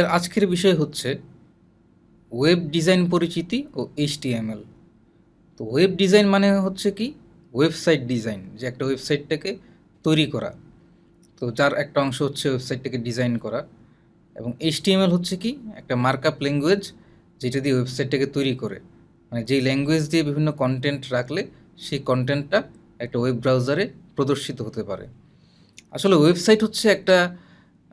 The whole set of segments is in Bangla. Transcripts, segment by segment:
আমাদের আজকের বিষয় হচ্ছে ওয়েব ডিজাইন পরিচিতি ও এইচটিএমএল। তো ওয়েব ডিজাইন মানে হচ্ছে কি? ওয়েবসাইট ডিজাইন, যে একটা ওয়েবসাইটটাকে তৈরি করা। তো যার একটা অংশ হচ্ছে ওয়েবসাইটটাকে ডিজাইন করা। এবং এইচটিএমএল হচ্ছে কি? একটা মার্কআপ ল্যাঙ্গুয়েজ যেটা দিয়ে ওয়েবসাইটটাকে তৈরি করে। মানে যেই ল্যাঙ্গুয়েজ দিয়ে বিভিন্ন কন্টেন্ট রাখলে সেই কন্টেন্টটা একটা ওয়েব ব্রাউজারে প্রদর্শিত হতে পারে। আসলে ওয়েবসাইট হচ্ছে একটা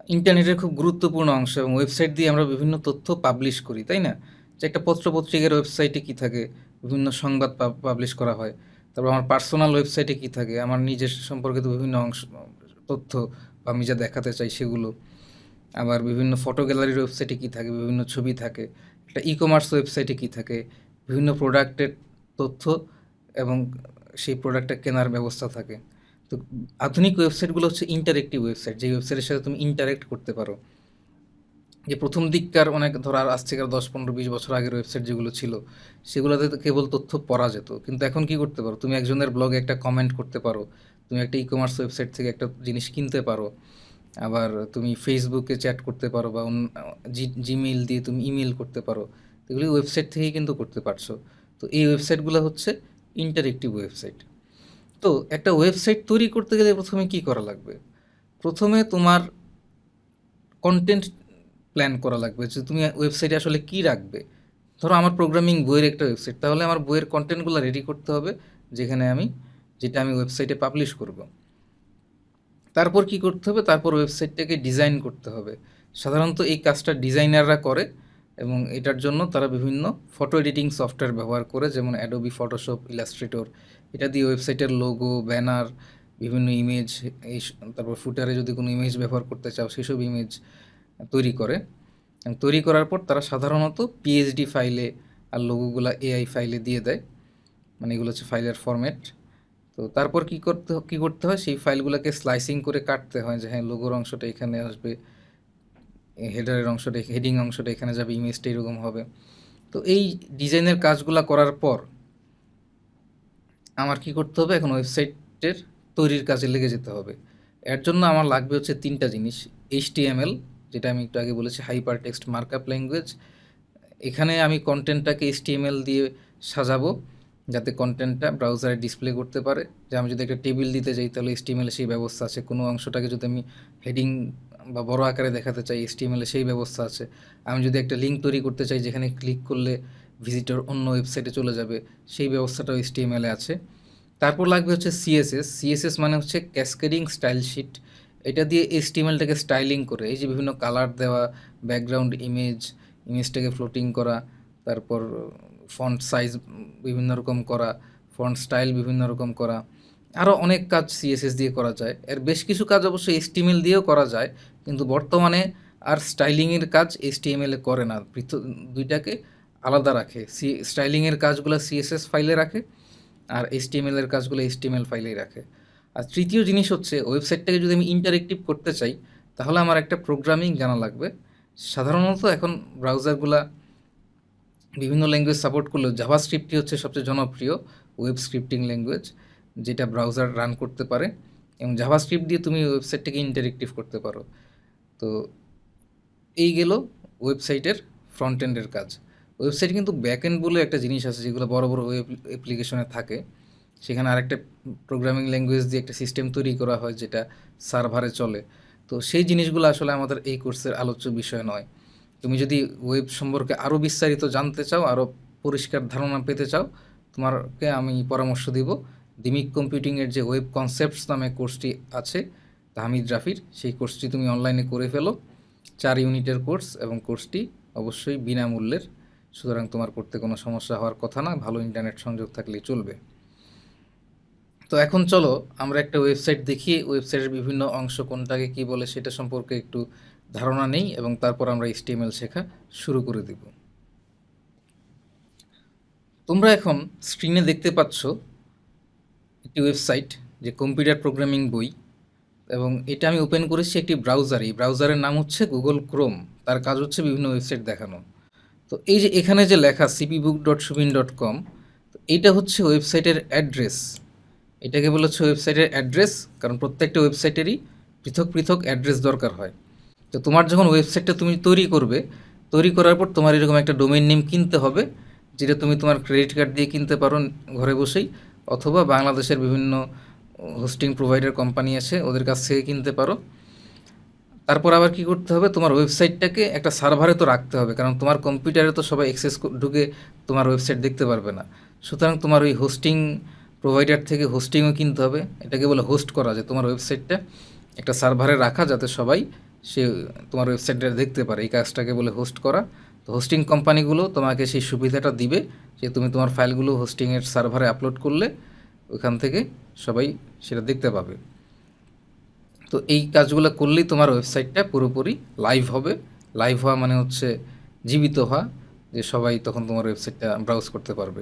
ইন্টারনেটের খুব গুরুত্বপূর্ণ অংশ এবং ওয়েবসাইট দিয়ে আমরা বিভিন্ন তথ্য পাবলিশ করি, তাই না? যে একটা পত্র পত্রিকার ওয়েবসাইটে কী থাকে? বিভিন্ন সংবাদ পাবলিশ করা হয়। তারপর আমার পার্সোনাল ওয়েবসাইটে কী থাকে? আমার নিজের সম্পর্কিত বিভিন্ন অংশ, তথ্য বা আমি যা দেখাতে চাই সেগুলো। আবার বিভিন্ন ফটো গ্যালারির ওয়েবসাইটে কী থাকে? বিভিন্ন ছবি থাকে। একটা ই কমার্স ওয়েবসাইটে কী থাকে? বিভিন্ন প্রোডাক্টের তথ্য এবং সেই প্রোডাক্টটা কেনার ব্যবস্থা থাকে। তো আধুনিক ওয়েবসাইটগুলো হচ্ছে ইন্টারেক্টিভ ওয়েবসাইট যে ওয়েবসাইটের সাথে তুমি ইন্টারেক্ট করতে পারো। যে প্রথম দিককার অনেক, ধরো আর আজ থেকে দশ, পনেরো, বিশ বছর আগের ওয়েবসাইট যেগুলো ছিল, সেগুলোতে কেবল তথ্য পড়া যেত। কিন্তু এখন কি করতে পারো? তুমি একজনের ব্লগে একটা কমেন্ট করতে পারো, তুমি একটা ই কমার্স ওয়েবসাইট থেকে একটা জিনিস কিনতে পারো, আবার তুমি ফেসবুকে চ্যাট করতে পারো বা জি জিমেইল দিয়ে তুমি ইমেল করতে পারো, এগুলি ওয়েবসাইট থেকেই কিন্তু করতে পারছ। তো এই ওয়েবসাইটগুলো হচ্ছে ইন্টারেক্টিভ ওয়েবসাইট তো একটা ওয়েবসাইট তৈরি করতে গেলে প্রথমে কি করা লাগবে? প্রথমে তোমার কন্টেন্ট প্ল্যান করা লাগবে যে তুমি ওয়েবসাইটে আসলে কি রাখবে। ধরো আমার প্রোগ্রামিং বইয়ের একটা ওয়েবসাইট তাহলে আমার বইয়ের কন্টেন্টগুলো রেডি করতে হবে, যেখানে আমি, যেটা আমি ওয়েবসাইটে পাবলিশ করব। তারপর কি করতে হবে? তারপর ওয়েবসাইটটাকে ডিজাইন করতে হবে। সাধারণত এই কাজটা ডিজাইনাররা করে এবং এটার জন্য তারা বিভিন্ন ফটো এডিটিং সফটওয়্যার ব্যবহার করে, যেমন অ্যাডোবি ফটোশপ ইলাস্ট্রেটর এটা দিয়ে ওয়েবসাইটের লোগো ব্যানার বিভিন্ন ইমেজ এই তারপর ফুটারে যদি কোনো ইমেজ ব্যবহার করতে চাও, সেসব ইমেজ তৈরি করে। তৈরি করার পর তারা সাধারণত পিএইচডি ফাইলে আর লোগোগুলো এআই ফাইলে দিয়ে দেয়। মানে এগুলো হচ্ছে ফাইলের ফরম্যাট তো তারপর কি করতে কী করতে হয়? সেই ফাইলগুলোকে স্লাইসিং করে কাটতে হয় যে হ্যাঁ লোগোর অংশটা এখানে আসবে হেডারের অংশটা হেডিং অংশটা এখানে যাবে ইমেজটা এরকম হবে। তো এই ডিজাইনের কাজগুলো করার পর আমার কি করতে হবে? এখন ওয়েবসাইটের তৈরির কাজে লেগে যেতে হবে। এর জন্য আমার লাগবে হচ্ছে তিনটা জিনিস। এইচটিএমএল যেটা আমি একটু আগে বলেছি হাইপার টেক্সট মার্কআপ ল্যাঙ্গুয়েজ এখানে আমি কন্টেন্টটাকে এইচটিএমএল দিয়ে সাজাবো, যাতে কন্টেন্টটা ব্রাউজারে ডিসপ্লে করতে পারে। যে আমি যদি একটা টেবিল দিতে চাই তাহলে এইচটিএমএল সেই ব্যবস্থা আছে। কোনো অংশটাকে যদি আমি হেডিং বা বড় আকারে দেখাতে চাই এইচটিএমএল সেই ব্যবস্থা আছে। আমি যদি একটা লিঙ্ক তৈরি করতে চাই, যেখানে ক্লিক করলে ভিজিটর অন্য ওয়েবসাইটে চলে যাবে, সেই ব্যবস্থাটাও এইচটিএমএলে আছে। তারপর লাগবে হচ্ছে সিএসএস সিএসএস মানে হচ্ছে ক্যাসকেডিং স্টাইল শিট এটা দিয়ে এইচটিএমএলটাকে স্টাইলিং করে, এই যে বিভিন্ন কালার দেওয়া ব্যাকগ্রাউন্ড ইমেজ ইমেজটাকে ফ্লোটিং করা, তারপর ফন্ট সাইজ বিভিন্ন রকম করা ফন্ট স্টাইল বিভিন্ন রকম করা। আরও অনেক কাজ সিএসএস দিয়ে করা যায়। এর বেশ কিছু কাজ অবশ্যই এইচটিএমএল দিয়েও করা যায়, কিন্তু বর্তমানে আর স্টাইলিংয়ের কাজ এইচটিএমএলে করে না। দুইটাকে আলাদা রাখে। সি স্টাইলিংয়ের কাজগুলো সিএসএস ফাইলে রাখে আর এইচটিএমএলের কাজগুলো এইচটিএমএল ফাইলেই রাখে। আর তৃতীয় জিনিস হচ্ছে ওয়েবসাইটটাকে যদি আমি ইন্টারেক্টিভ করতে চাই, তাহলে আমার একটা প্রোগ্রামিং জানা লাগবে। সাধারণত এখন ব্রাউজারগুলা বিভিন্ন ল্যাঙ্গুয়েজ সাপোর্ট করলেও জাভা স্ক্রিপ্টটি হচ্ছে সবচেয়ে জনপ্রিয় ওয়েব স্ক্রিপ্টিং ল্যাঙ্গুয়েজ যেটা ব্রাউজার রান করতে পারে। এবং জাভা স্ক্রিপ্ট দিয়ে তুমি ওয়েবসাইটটাকে ইন্টারেক্টিভ করতে পারো। তো এই গেল ওয়েবসাইটের ফ্রন্ট এন্ডের কাজ। ওয়েবসাইট কিন্তু ব্যাক এন্ড বলে একটা জিনিস আছে, যেগুলো বড় বড় ওয়েব অ্যাপ্লিকেশনে থাকে। সেখানে আরেকটা প্রোগ্রামিং ল্যাঙ্গুয়েজ দিয়ে একটা সিস্টেম তৈরি করা হয়, যেটা সার্ভারে চলে। তো সেই জিনিসগুলো আসলে আমাদের এই কোর্সের আলোচ্য বিষয় নয়। তুমি যদি ওয়েব সম্পর্কে আরও বিস্তারিত জানতে চাও আরও পরিষ্কার ধারণা পেতে চাও তোমাকে আমি পরামর্শ দিব। দিমিক কম্পিউটিংয়ের যে ওয়েব কনসেপ্টস নামে কোর্সটি আছে, তাহমিদ রাফির, সেই কোর্সটি তুমি অনলাইনে করে ফেলো। চার ইউনিটের কোর্স এবং কোর্সটি অবশ্যই বিনামূল্যের। সুতরাং তোমার করতে কোনো সমস্যা হওয়ার কথা না, ভালো ইন্টারনেট সংযোগ থাকলেই চলবে। তো এখন চলো, আমরা একটা ওয়েবসাইট দেখি। ওয়েবসাইটের বিভিন্ন অংশ কোনটাকে কি বলে সেটা সম্পর্কে একটু ধারণা নেই এবং তারপর আমরা এইচটিএমএল শেখা শুরু করে দিব। তোমরা এখন স্ক্রিনে দেখতে পাচ্ছ একটি ওয়েবসাইট যে কম্পিউটার প্রোগ্রামিং বই, এবং এটা আমি ওপেন করেছি একটি ব্রাউজার এই ব্রাউজারের নাম হচ্ছে গুগল ক্রোম তার কাজ হচ্ছে বিভিন্ন ওয়েবসাইট দেখানো। তো এই যে এখানে যে লেখা CP book dot Subeen dot com তো এইটা হচ্ছে ওয়েবসাইটের অ্যাড্রেস। এটাকে বলা হচ্ছে ওয়েবসাইটের অ্যাড্রেস, কারণ প্রত্যেকটা ওয়েবসাইটেরই পৃথক পৃথক অ্যাড্রেস দরকার হয়। তো তোমার যখন ওয়েবসাইটটা তুমি তৈরি করবে, তৈরি করার পর তোমার এরকম একটা ডোমেইন নেম কিনতে হবে, যেটা তুমি তোমার ক্রেডিট কার্ড দিয়ে কিনতে পারো ঘরে বসেই, অথবা বাংলাদেশের বিভিন্ন হোস্টিং প্রোভাইডার কোম্পানি আছে, ওদের কাছ থেকে কিনতে পারো। তারপর আবার কি করতে হবে? তোমার ওয়েবসাইটটাকে একটা সার্ভারে তো রাখতে হবে, কারণ তোমার কম্পিউটারে তো সবাই অ্যাক্সেস ঢুকে তোমার ওয়েবসাইট দেখতে পারবে না। সুতরাং তোমার ওই হোস্টিং প্রোভাইডার থেকে হোস্টিংও কিনতে হবে। এটাকে বলে হোস্ট করা যে তোমার ওয়েবসাইটটা একটা সার্ভারে রাখা যাতে সবাই সে তোমার ওয়েবসাইটটা দেখতে পারে। এই কাজটাকে বলে হোস্ট করা। তো হোস্টিং কোম্পানিগুলো তোমাকে সেই সুবিধাটা দিবে যে তুমি তোমার ফাইলগুলো হোস্টিংয়ের সার্ভারে আপলোড করলে ওখান থেকে সবাই সেটা দেখতে পাবে। তো এই কাজগুলো করলেই তোমার ওয়েবসাইটটা পুরোপুরি লাইভ হবে। লাইভ হওয়া মানে হচ্ছে জীবিত হওয়া, যে সবাই তখন তোমার ওয়েবসাইটটা ব্রাউজ করতে পারবে।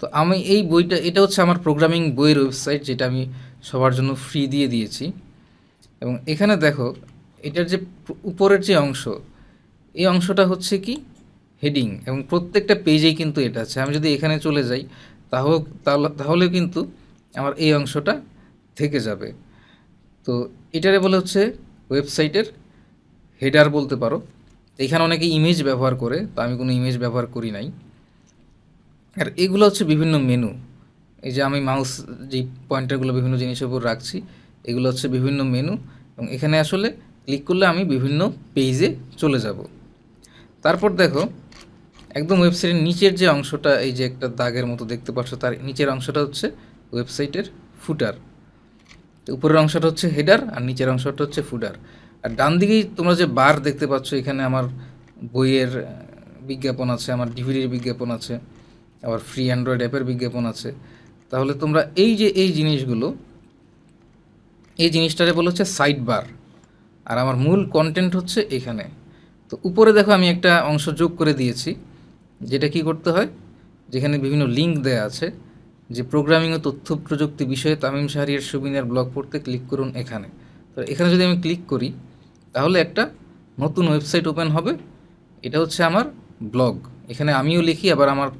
তো আমি এই বইটা, এটা হচ্ছে আমার প্রোগ্রামিং বইয়ের ওয়েবসাইট যেটা আমি সবার জন্য ফ্রি দিয়ে দিয়েছি। এবং এখানে দেখো, এটার যে উপরের যে অংশ, এই অংশটা হচ্ছে কি? হেডিং এবং প্রত্যেকটা পেজেই কিন্তু এটা আছে। আমি যদি এখানে চলে যাই তাহলে তাহলে কিন্তু আমার এই অংশটা থেকে যাবে। তো এটারে বলে হচ্ছে ওয়েবসাইটের হেডার বলতে পারো। এখানে অনেকে ইমেজ ব্যবহার করে, তো আমি কোনো ইমেজ ব্যবহার করি নাই। আর এগুলো হচ্ছে বিভিন্ন মেনু এই যে আমি মাউস যে পয়েন্টারগুলো বিভিন্ন জিনিসের উপর রাখছি, এগুলো হচ্ছে বিভিন্ন মেনু এবং এখানে আসলে ক্লিক করলে আমি বিভিন্ন পেজে চলে যাব। তারপর দেখো, একদম ওয়েবসাইটের নিচের যে অংশটা, এই যে একটা দাগের মতো দেখতে পাচ্ছ, তার নিচের অংশটা হচ্ছে ওয়েবসাইটের ফুটার উপরের অংশটা হচ্ছে হেডার আর নিচের অংশটা হচ্ছে ফুডার। আর ডান দিকেই তোমরা যে বার দেখতে পাচ্ছ, এখানে আমার বইয়ের বিজ্ঞাপন আছে, আমার ডিভিডির বিজ্ঞাপন আছে, আবার ফ্রি অ্যান্ড্রয়েড অ্যাপের বিজ্ঞাপন আছে। তাহলে তোমরা এই যে, এই জিনিসগুলো, এই জিনিসটারে বলা হচ্ছে সাইড বার। আর আমার মূল কন্টেন্ট হচ্ছে এখানে। তো উপরে দেখো আমি একটা অংশ যোগ করে দিয়েছি, যেটা কি করতে হয়? যেখানে বিভিন্ন লিঙ্ক দেয়া আছে। যে প্রোগ্রামিং ও তথ্য প্রযুক্তি বিষয়ে তামিম শাহরিয়ার সুবিনার ব্লগ পড়তে ক্লিক করুন এখানে। তো এখানে যদি আমি ক্লিক করি, তাহলে একটা নতুন ওয়েবসাইট ওপেন হবে। এটা হচ্ছে আমার ব্লগ এখানে আমিও লিখি, আবার আমার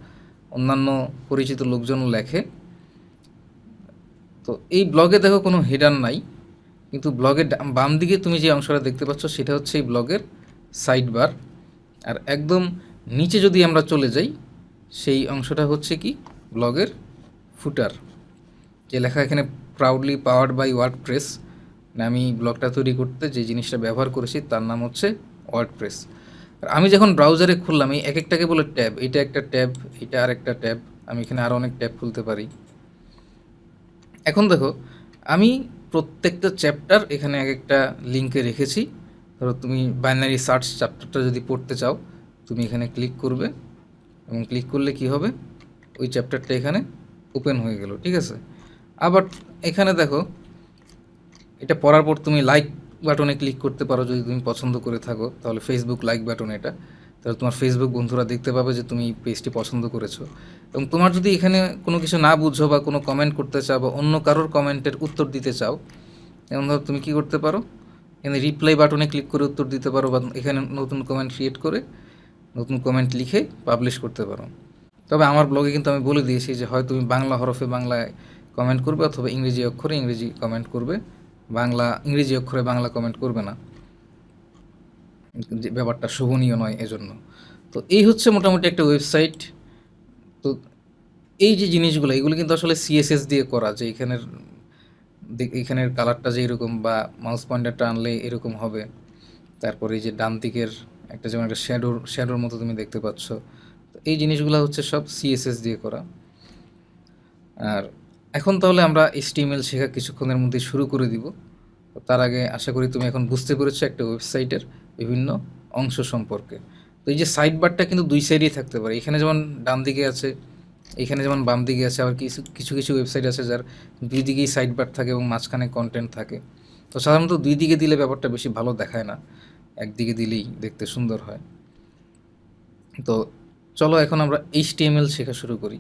অন্যান্য পরিচিত লোকজনও লেখে। তো এই ব্লগে দেখো কোনো হেডার নাই, কিন্তু ব্লগের বাম দিকে তুমি যে অংশটা দেখতে পাচ্ছ, সেটা হচ্ছে এই ব্লগের সাইড বার আর একদম নিচে যদি আমরা চলে যাই, সেই অংশটা হচ্ছে কি ব্লগের ফুটার, যে লেখা এখানে proudly powered by WordPress আমি ব্লগটা তৈরি করতে যে জিনিসটা ব্যবহার করেছি তার নাম হচ্ছে ওয়ার্ড প্রেস আমি যখন ব্রাউজারে খুললাম, এই এক একটাকে বলে ট্যাব, এটা একটা ট্যাব, এটা আর একটা ট্যাব, আমি এখানে আরও অনেক ট্যাব খুলতে পারি। এখন দেখো, আমি প্রত্যেকটা চ্যাপ্টার এখানে এক একটা লিঙ্কে রেখেছি। ধরো তুমি বাইনারি সার্চ চ্যাপ্টারটা যদি পড়তে চাও, তুমি এখানে ক্লিক করবে এবং ক্লিক করলে কি হবে? ওই চ্যাপ্টারটা এখানে ওপেন হয়ে গেল, ঠিক আছে? আবার এখানে দেখো, এটা পড়ার পর তুমি লাইক বাটনে ক্লিক করতে পারো যদি তুমি পছন্দ করে থাকো, তাহলে ফেসবুক লাইক বাটন এটা। তাহলে তোমার ফেসবুক বন্ধুরা দেখতে পাবে যে তুমি পেজটি পছন্দ করেছ। এবং তোমার যদি এখানে কোনো কিছু না বুঝো বা কোনো কমেন্ট করতে চাও বা অন্য কারোর কমেন্টের উত্তর দিতে চাও, যেমন ধরো তুমি কি করতে পারো? এখানে রিপ্লাই বাটনে ক্লিক করে উত্তর দিতে পারো বা এখানে নতুন কমেন্ট ক্রিয়েট করে নতুন কমেন্ট লিখে পাবলিশ করতে পারো। তবে আমার ব্লগে কিন্তু আমি বলে দিয়েছি যে হয় তুমি বাংলা হরফে বাংলায় কমেন্ট করবে অথবা ইংরেজি অক্ষরে ইংরেজি কমেন্ট করবে। বাংলা, ইংরেজি অক্ষরে বাংলা কমেন্ট করবে না। যে ব্যাপারটা শোভনীয় নয় এজন্য। তো এই হচ্ছে মোটামুটি একটা ওয়েবসাইট তো এই যে জিনিসগুলো, এগুলো কিন্তু আসলে সিএসএস দিয়ে করা যে এখানের এখানের কালারটা যে এরকম বা মাউস পয়েন্টারটা আনলে এরকম হবে। তারপরে এই যে ডান দিকের একটা যেমন একটা শ্যাডোর শ্যাডোর মতো তুমি দেখতে পাচ্ছ। এই জিনিসগুলো হচ্ছে সব সিএসএস দিয়ে করা। আর এখন তাহলে আমরা এইচটিএমএল শেখা কিছুক্ষণের মধ্যে শুরু করে দিব। তার আগে আশা করি তুমি এখন বুঝতে পেরেছ একটা ওয়েবসাইটের বিভিন্ন অংশ সম্পর্কে। তো এই যে সাইড বারটা কিন্তু দুই সাইডেই থাকতে পারে। এখানে যেমন ডান দিকে আছে, এখানে যেমন বাম দিকে আছে, আবার কিছু কিছু কিছু ওয়েবসাইট আছে যার দুই দিকেই সাইড বার থাকে এবং মাঝখানে কন্টেন্ট থাকে। তো সাধারণত দুই দিকে দিলে ব্যাপারটা বেশি ভালো দেখায় না। একদিকে দিলেই দেখতে সুন্দর হয়। তো চলো এখন আমরা এইচটিএমএল শেখা শুরু করি।